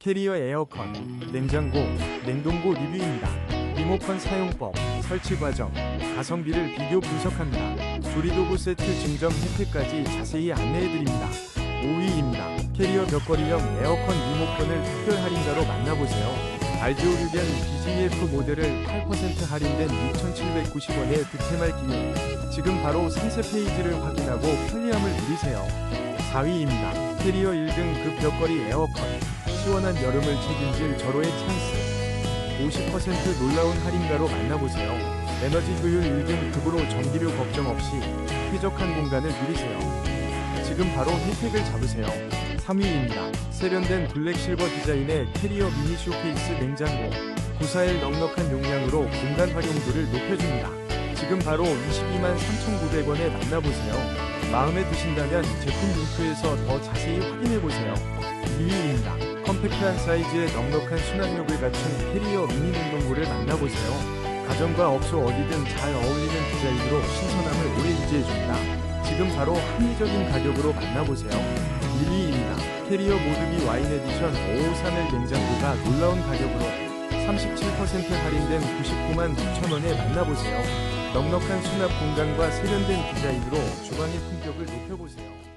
캐리어 에어컨, 냉장고, 냉동고 리뷰입니다. 리모컨 사용법, 설치 과정, 가성비를 비교 분석합니다. 조리도구 세트 증정 혜택까지 자세히 안내해드립니다. 5위입니다. 캐리어 벽걸이형 에어컨 리모컨을 특별 할인가로 만나보세요. 알지오 류변 BGF 모델을 8% 할인된 6,790원에 득템할 기회. 지금 바로 상세 페이지를 확인하고 편리함을 누리세요. 4위입니다. 캐리어 1등 급 벽걸이 에어컨. 시원한 여름을 책임질 절호의 찬스. 50% 놀라운 할인가로 만나보세요. 에너지 효율 1등 급으로 전기료 걱정 없이 쾌적한 공간을 누리세요. 지금 바로 혜택을 잡으세요. 3위입니다. 세련된 블랙 실버 디자인의 캐리어 미니 쇼케이스 냉장고. 941 넉넉한 용량으로 공간 활용도를 높여줍니다. 지금 바로 22만 3,900원에 만나보세요. 마음에 드신다면 제품 링크에서 더 자세히 확인해보세요. 2위입니다. 컴팩트한 사이즈에 넉넉한 수납력을 갖춘 캐리어 미니 냉동고를 만나보세요. 가정과 업소 어디든 잘 어울리는 디자인으로 신선함을 오래 유지해줍니다. 지금 바로 합리적인 가격으로 만나보세요. 1위입니다. 캐리어 모드기 와인 에디션 553일 냉장고가 놀라운 가격으로 37% 할인된 99만 9천원에 만나보세요. 넉넉한 수납 공간과 세련된 디자인으로 주방의 품격을 높여보세요.